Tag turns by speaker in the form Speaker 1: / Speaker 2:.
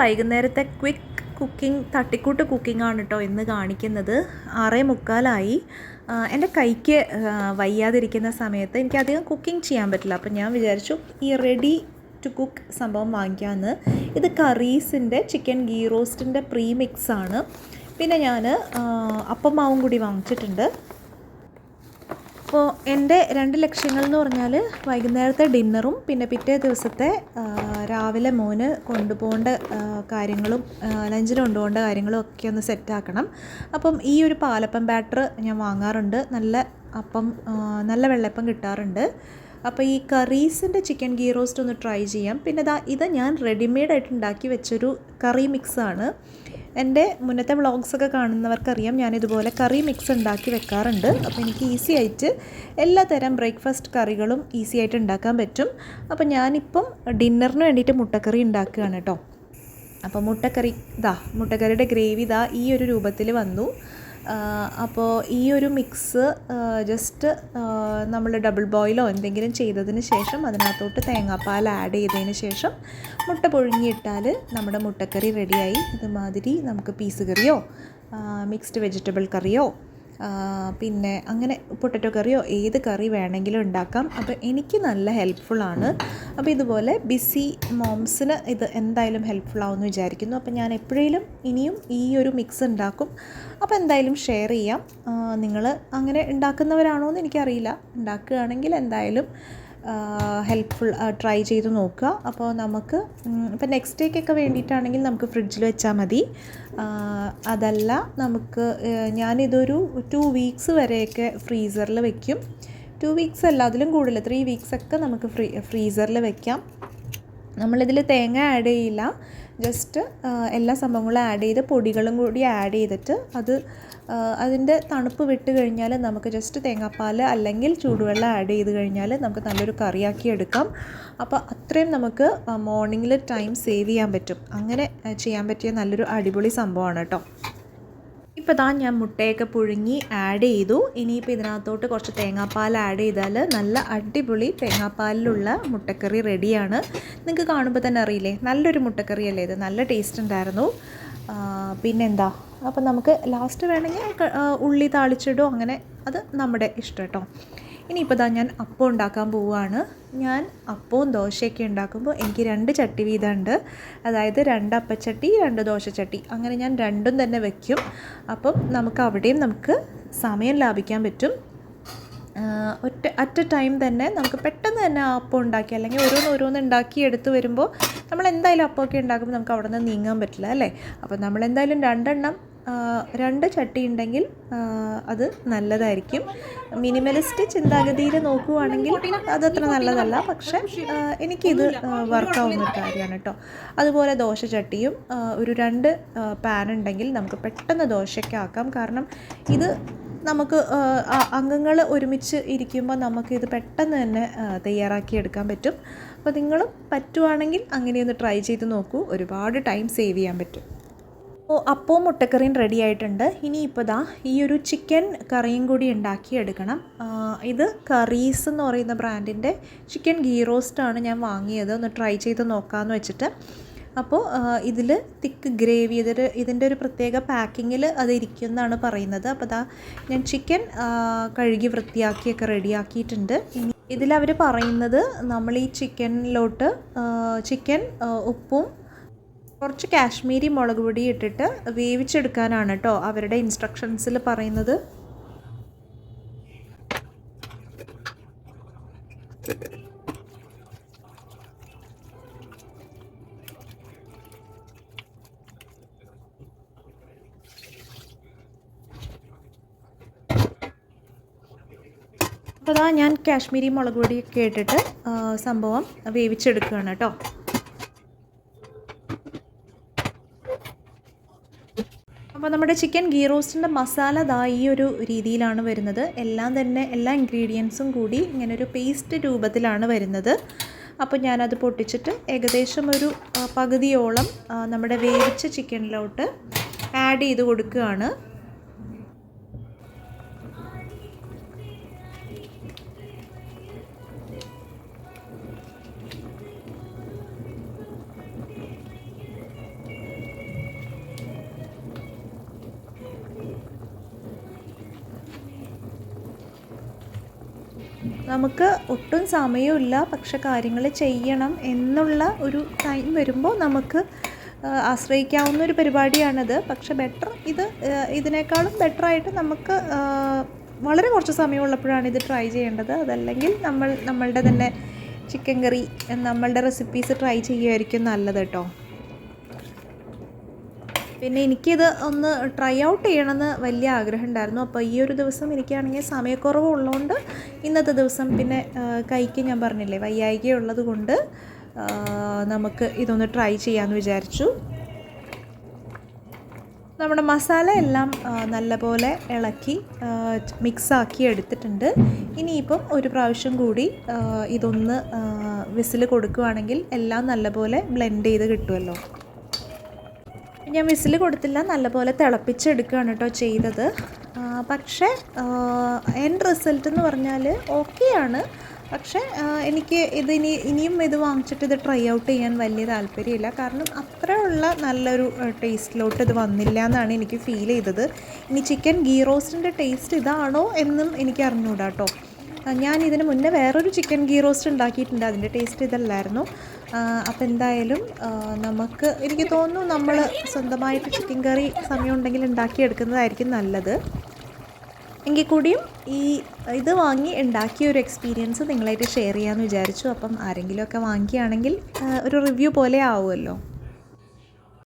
Speaker 1: വൈകുന്നേരത്തെ quick cooking തട്ടിക്കൂട്ട് cooking ആണ് കേട്ടോ ഇന്ന് കാണിക്കുന്നത്. ആറേ മുക്കാലായി. എന്റെ കൈക്ക് വയ്യാതിരിക്കുന്ന സമയത്ത് എനിക്കധികം കുക്കിംഗ് ചെയ്യാൻ പറ്റില്ല. അപ്പം ഞാൻ വിചാരിച്ചു ഈ റെഡി ടു കുക്ക് സംഭവം വാങ്ങിക്കാമെന്ന് ഇത് കറീസിന്റെ ചിക്കൻ ഗീ റോസ്റ്റിന്റെ പ്രീ മിക്സ് ആണ് പിന്നെ ഞാൻ അപ്പം മാവും കൂടി വാങ്ങിച്ചിട്ടുണ്ട്. അപ്പോൾ എന്റെ രണ്ട് ലക്ഷ്യങ്ങൾ എന്ന് പറഞ്ഞാൽ വൈകുന്നേരത്തെ ഡിന്നറും പിന്നെ പിറ്റേ ദിവസത്തെ രാവിലെ മോന് കൊണ്ടുപോകേണ്ട കാര്യങ്ങളും ലഞ്ചിന് കൊണ്ടുപോകേണ്ട കാര്യങ്ങളും ഒക്കെ ഒന്ന് സെറ്റാക്കണം അപ്പം ഈ ഒരു പാലപ്പം ബാറ്റർ ഞാൻ വാങ്ങാറുണ്ട്. നല്ല അപ്പം നല്ല വെള്ളപ്പം കിട്ടാറുണ്ട്. അപ്പോൾ ഈ കറീസിന്റെ ചിക്കൻ ഗീ റോസ്റ്റ് ഒന്ന് ട്രൈ ചെയ്യാം. പിന്നെ ദാ ഇത് ഞാൻ റെഡിമെയ്ഡായിട്ട് ഉണ്ടാക്കി വെച്ചൊരു കറി മിക്സാണ് എന്റെ മുന്നത്തെ വ്ളോഗ്സൊക്കെ കാണുന്നവർക്കറിയാം ഞാൻ ഇതുപോലെ കറി മിക്സ് ഉണ്ടാക്കി വെക്കാറുണ്ട്. അപ്പോൾ എനിക്ക് ഈസി ആയിട്ട് എല്ലാ തരം ബ്രേക്ക്ഫാസ്റ്റ് കറികളും ഈസി ആയിട്ട് ഉണ്ടാക്കാൻ പറ്റും. അപ്പോൾ ഞാനിപ്പം ഡിന്നറിന് വേണ്ടിയിട്ട് മുട്ടക്കറി ഉണ്ടാക്കുകയാണ് കേട്ടോ. അപ്പോൾ മുട്ടക്കറി ഇതാ മുട്ടക്കറിയുടെ ഗ്രേവി ഇതാ ഈ ഒരു രൂപത്തിൽ വന്നു. അപ്പോൾ ഈ ഒരു മിക്സ് ജസ്റ്റ് നമ്മൾ ഡബിൾ ബോയിലോ എന്തെങ്കിലും ചെയ്തതിന് ശേഷം അതിനകത്തോട്ട് തേങ്ങാപ്പാൽ ആഡ് ചെയ്തതിന് ശേഷം മുട്ട പുഴുങ്ങിയിട്ടാൽ നമ്മുടെ മുട്ടക്കറി റെഡിയായി ഇതുമാതിരി നമുക്ക് പീസ് കറിയോ മിക്സ്ഡ് വെജിറ്റബിൾ കറിയോ പിന്നെ അങ്ങനെ പൊട്ടറ്റോ കറിയോ ഏത് കറി വേണമെങ്കിലും ഉണ്ടാക്കാം. അപ്പോൾ എനിക്ക് നല്ല ഹെൽപ്ഫുള്ളാണ് അപ്പോൾ ഇതുപോലെ ബിസി മോംസിന് ഇത് എന്തായാലും ഹെൽപ്ഫുൾ ആവുമെന്ന് വിചാരിക്കുന്നു. അപ്പോൾ ഞാൻ എപ്പോഴേലും ഇനിയും ഈ ഒരു മിക്സ് ഉണ്ടാക്കും. അപ്പോൾ എന്തായാലും ഷെയർ ചെയ്യാം. നിങ്ങൾ അങ്ങനെ ഉണ്ടാക്കുന്നവരാണോ എന്ന് എനിക്കറിയില്ല. ഉണ്ടാക്കുകയാണെങ്കിൽ എന്തായാലും ഹെൽപ്ഫുൾ ട്രൈ ചെയ്ത് നോക്കുക. അപ്പോൾ നമുക്ക് ഇപ്പോൾ നെക്സ്റ്റ് ഡേക്കൊക്കെ വേണ്ടിയിട്ടാണെങ്കിൽ നമുക്ക് ഫ്രിഡ്ജിൽ വെച്ചാൽ മതി. അതല്ല നമുക്ക് ഞാനിതൊരു ടു വീക്സ് വരെയൊക്കെ ഫ്രീസറിൽ വയ്ക്കും ടു വീക്സ് അല്ല അതിലും കൂടുതൽ ത്രീ വീക്സൊക്കെ നമുക്ക് ഫ്രീ ഫ്രീസറിൽ വയ്ക്കാം നമ്മളിതിൽ തേങ്ങ ആഡ് ചെയ്യില്ല. ജസ്റ്റ് എല്ലാ സംഭവങ്ങളും ആഡ് ചെയ്ത് പൊടികളും കൂടി ആഡ് ചെയ്തിട്ട് അത് അതിന്റെ തണുപ്പ് വിട്ട് കഴിഞ്ഞാൽ നമുക്ക് ജസ്റ്റ് തേങ്ങാപ്പാൽ അല്ലെങ്കിൽ ചൂടുവെള്ളം ആഡ് ചെയ്ത് കഴിഞ്ഞാൽ നമുക്ക് നല്ലൊരു കറിയാക്കി എടുക്കാം. അപ്പോൾ അത്രയും നമുക്ക് മോർണിംഗിൽ ടൈം സേവ് ചെയ്യാൻ പറ്റും. അങ്ങനെ ചെയ്യാൻ പറ്റിയ നല്ലൊരു അടിപൊളി സംഭവമാണ് കേട്ടോ. ഇപ്പോൾ ദാ ഞാൻ മുട്ടയൊക്കെ പുഴുങ്ങി ആഡ് ചെയ്തു. ഇനിയിപ്പോൾ ഇതിനകത്തോട്ട് കുറച്ച് തേങ്ങാപ്പാൽ ആഡ് ചെയ്താൽ നല്ല അടിപൊളി തേങ്ങാപ്പാലിലുള്ള മുട്ടക്കറി റെഡിയാണ് നിങ്ങൾക്ക് കാണുമ്പോൾ തന്നെ അറിയില്ലേ? നല്ലൊരു മുട്ടക്കറിയല്ലേ ഇത്. നല്ല ടേസ്റ്റ് ഉണ്ടായിരുന്നു. പിന്നെന്താ? അപ്പോൾ നമുക്ക് ലാസ്റ്റ് വേണമെങ്കിൽ ഉള്ളി താളിച്ചിടോ അങ്ങനെ അത് നമ്മുടെ ഇഷ്ടം കേട്ടോ ഇനിയിപ്പോൾ ഇതാ ഞാൻ അപ്പം ഉണ്ടാക്കാൻ പോവുകയാണ് ഞാൻ അപ്പവും ദോശയൊക്കെ ഉണ്ടാക്കുമ്പോൾ എനിക്ക് രണ്ട് ചട്ടി വീതമുണ്ട്. അതായത് രണ്ട് അപ്പച്ചട്ടി രണ്ട് ദോശച്ചട്ടി. അങ്ങനെ ഞാൻ രണ്ടും തന്നെ വയ്ക്കും അപ്പം നമുക്ക് അവിടെയും നമുക്ക് സമയം ലാഭിക്കാൻ പറ്റും. ഒറ്റ അറ്റ് എ ടൈം തന്നെ നമുക്ക് പെട്ടെന്ന് തന്നെ ആ അപ്പം ഉണ്ടാക്കി അല്ലെങ്കിൽ ഓരോന്ന് ഓരോന്ന് ഉണ്ടാക്കി എടുത്ത് വരുമ്പോൾ നമ്മൾ എന്തായാലും അപ്പമൊക്കെ ഉണ്ടാക്കുമ്പോൾ നമുക്ക് അവിടെ നിന്ന് നീങ്ങാൻ പറ്റില്ല അല്ലേ? അപ്പോൾ നമ്മൾ എന്തായാലും രണ്ടെണ്ണം രണ്ട് ചട്ടി ഉണ്ടെങ്കിൽ അത് നല്ലതായിരിക്കും. മിനിമലിസ്റ്റ് ചിന്താഗതിയിൽ നോക്കുവാണെങ്കിൽ അതത്ര നല്ലതല്ല. പക്ഷേ എനിക്കിത് വർക്കാവുന്ന ഒരു കാര്യമാണ് കേട്ടോ. അതുപോലെ ദോശ ചട്ടിയും ഒരു രണ്ട് പാൻ ഉണ്ടെങ്കിൽ നമുക്ക് പെട്ടെന്ന് ദോശയ്ക്കാക്കാം കാരണം ഇത് നമുക്ക് അംഗങ്ങൾ ഒരുമിച്ച് ഇരിക്കുമ്പോൾ നമുക്കിത് പെട്ടെന്ന് തന്നെ തയ്യാറാക്കിയെടുക്കാൻ പറ്റും. അപ്പോൾ നിങ്ങളും പറ്റുവാണെങ്കിൽ അങ്ങനെയൊന്ന് ട്രൈ ചെയ്ത് നോക്കൂ. ഒരുപാട് ടൈം സേവ് ചെയ്യാൻ പറ്റും. അപ്പോൾ അപ്പവും മുട്ടക്കറിയും റെഡി ആയിട്ടുണ്ട്. ഇനി ഇപ്പോൾ ദാ ഈ ഒരു ചിക്കൻ കറിയും കൂടി ഉണ്ടാക്കിയെടുക്കണം. ഇത് കറീസ് എന്ന് പറയുന്ന ബ്രാൻഡിന്റെ ചിക്കൻ ഗീ റോസ്റ്റാണ് ഞാൻ വാങ്ങിയത്. ഒന്ന് ട്രൈ ചെയ്ത് നോക്കാമെന്ന് വെച്ചിട്ട്. അപ്പോൾ ഇതിൽ തിക്ക് ഗ്രേവി ഇതൊരു ഇതിന്റെ ഒരു പ്രത്യേക പാക്കിങ്ങിൽ അത് ഇരിക്കുമെന്നാണ് പറയുന്നത്. അപ്പോൾ ദാ ഞാൻ ചിക്കൻ കഴുകി വൃത്തിയാക്കിയൊക്കെ റെഡിയാക്കിയിട്ടുണ്ട്. ഇനി ഇതിലവർ പറയുന്നത് നമ്മൾ ഈ ചിക്കനിലോട്ട് ചിക്കൻ ഉപ്പും കുറച്ച് കാശ്മീരി മുളക് പൊടി ഇട്ടിട്ട് വേവിച്ചെടുക്കാനാണ് കേട്ടോ അവരുടെ ഇൻസ്ട്രക്ഷൻസിൽ പറയുന്നത്. അപ്പോൾ അതാ ഞാൻ കാശ്മീരി മുളക് പൊടിയൊക്കെ ഇട്ടിട്ട് സംഭവം വേവിച്ചെടുക്കുകയാണ് കേട്ടോ. അപ്പോൾ നമ്മുടെ ചിക്കൻ ഗീ റോസ്റ്റിന്റെ മസാല ദാ ഈ ഒരു രീതിയിലാണ് വരുന്നത്. എല്ലാം തന്നെ എല്ലാ ഇൻഗ്രീഡിയൻസും കൂടി ഇങ്ങനെ ഒരു പേസ്റ്റ് രൂപത്തിലാണ് വരുന്നത്. അപ്പോൾ ഞാനത് പൊട്ടിച്ചിട്ട് ഏകദേശം ഒരു പകുതിയോളം നമ്മുടെ വേവിച്ച ചിക്കനിലോട്ട് ആഡ് ചെയ്ത് കൊടുക്കുകയാണ്. നമുക്ക് ഒട്ടും സമയമില്ല. പക്ഷെ കാര്യങ്ങൾ ചെയ്യണം എന്നുള്ള ഒരു ടൈം വരുമ്പോൾ നമുക്ക് ആശ്രയിക്കാവുന്ന ഒരു പരിപാടിയാണത്. പക്ഷെ ബെറ്റർ ഇത് ഇതിനേക്കാളും ബെറ്ററായിട്ട് നമുക്ക് വളരെ കുറച്ച് സമയമുള്ളപ്പോഴാണ് ഇത് ട്രൈ ചെയ്യേണ്ടത്. അതല്ലെങ്കിൽ നമ്മൾ നമ്മളുടെ തന്നെ ചിക്കൻ കറി നമ്മളുടെ റെസിപ്പീസ് ട്രൈ ചെയ്യുമായിരിക്കും നല്ലത് കേട്ടോ. പിന്നെ എനിക്കിത് ഒന്ന് ട്രൈ ഔട്ട് ചെയ്യണമെന്ന് വലിയ ആഗ്രഹം ഉണ്ടായിരുന്നു അപ്പോൾ ഈ ഒരു ദിവസം എനിക്കാണെങ്കിൽ സമയക്കുറവ് ഉള്ളതുകൊണ്ട് ഇന്നത്തെ ദിവസം പിന്നെ കൈക്ക് ഞാൻ പറഞ്ഞില്ലേ വയ്യായിക ഉള്ളത് കൊണ്ട് നമുക്ക് ഇതൊന്ന് ട്രൈ ചെയ്യാമെന്ന് വിചാരിച്ചു. നമ്മുടെ മസാല എല്ലാം നല്ലപോലെ ഇളക്കി മിക്സാക്കി എടുത്തിട്ടുണ്ട്. ഇനിയിപ്പം ഒരു പ്രാവശ്യം കൂടി ഇതൊന്ന് വിസിൽ കൊടുക്കുകയാണെങ്കിൽ എല്ലാം നല്ലപോലെ ബ്ലെൻഡ് ചെയ്ത് കിട്ടുമല്ലോ ഞാൻ വിസിൽ കൊടുത്തില്ല നല്ലപോലെ തിളപ്പിച്ചെടുക്കുകയാണ് കേട്ടോ ചെയ്തത്. പക്ഷേ എൻഡ് റിസൾട്ട് എന്ന് പറഞ്ഞാൽ ഓക്കെയാണ് പക്ഷേ എനിക്ക് ഇത് ഇനി ഇനിയും ഇത് വാങ്ങിച്ചിട്ട് ഇത് ട്രൈ ഔട്ട് ചെയ്യാൻ വലിയ താല്പര്യമില്ല. കാരണം അത്രയുള്ള നല്ലൊരു ടേസ്റ്റിലോട്ട് ഇത് വന്നില്ല എന്നാണ് എനിക്ക് ഫീൽ ചെയ്തത്. ഇനി ചിക്കൻ ഗീ റോസ്റ്റിന്റെ ടേസ്റ്റ് ഇതാണോ എന്നും എനിക്ക് അറിഞ്ഞുകൂടാ കേട്ടോ. ഞാൻ ഇതിന് മുന്നേ വേറൊരു ചിക്കൻ ഗീ റോസ്റ്റ് ഉണ്ടാക്കിയിട്ടുണ്ട്. അതിന്റെ ടേസ്റ്റ് ഇതല്ലായിരുന്നു. അപ്പോൾ എന്തായാലും നമുക്ക് എനിക്ക് തോന്നുന്നു നമ്മൾ സ്വന്തമായിട്ട് ചിക്കൻ കറി സമയം ഉണ്ടെങ്കിൽ ഉണ്ടാക്കിയെടുക്കുന്നതായിരിക്കും നല്ലത്. എങ്കിൽ കൂടിയും ഈ ഇത് വാങ്ങി ഉണ്ടാക്കിയ ഒരു എക്സ്പീരിയൻസ് നിങ്ങളായിട്ട് ഷെയർ ചെയ്യാമെന്ന് വിചാരിച്ചു. അപ്പം ആരെങ്കിലുമൊക്കെ വാങ്ങിക്കുകയാണെങ്കിൽ ഒരു റിവ്യൂ പോലെ ആവുമല്ലോ.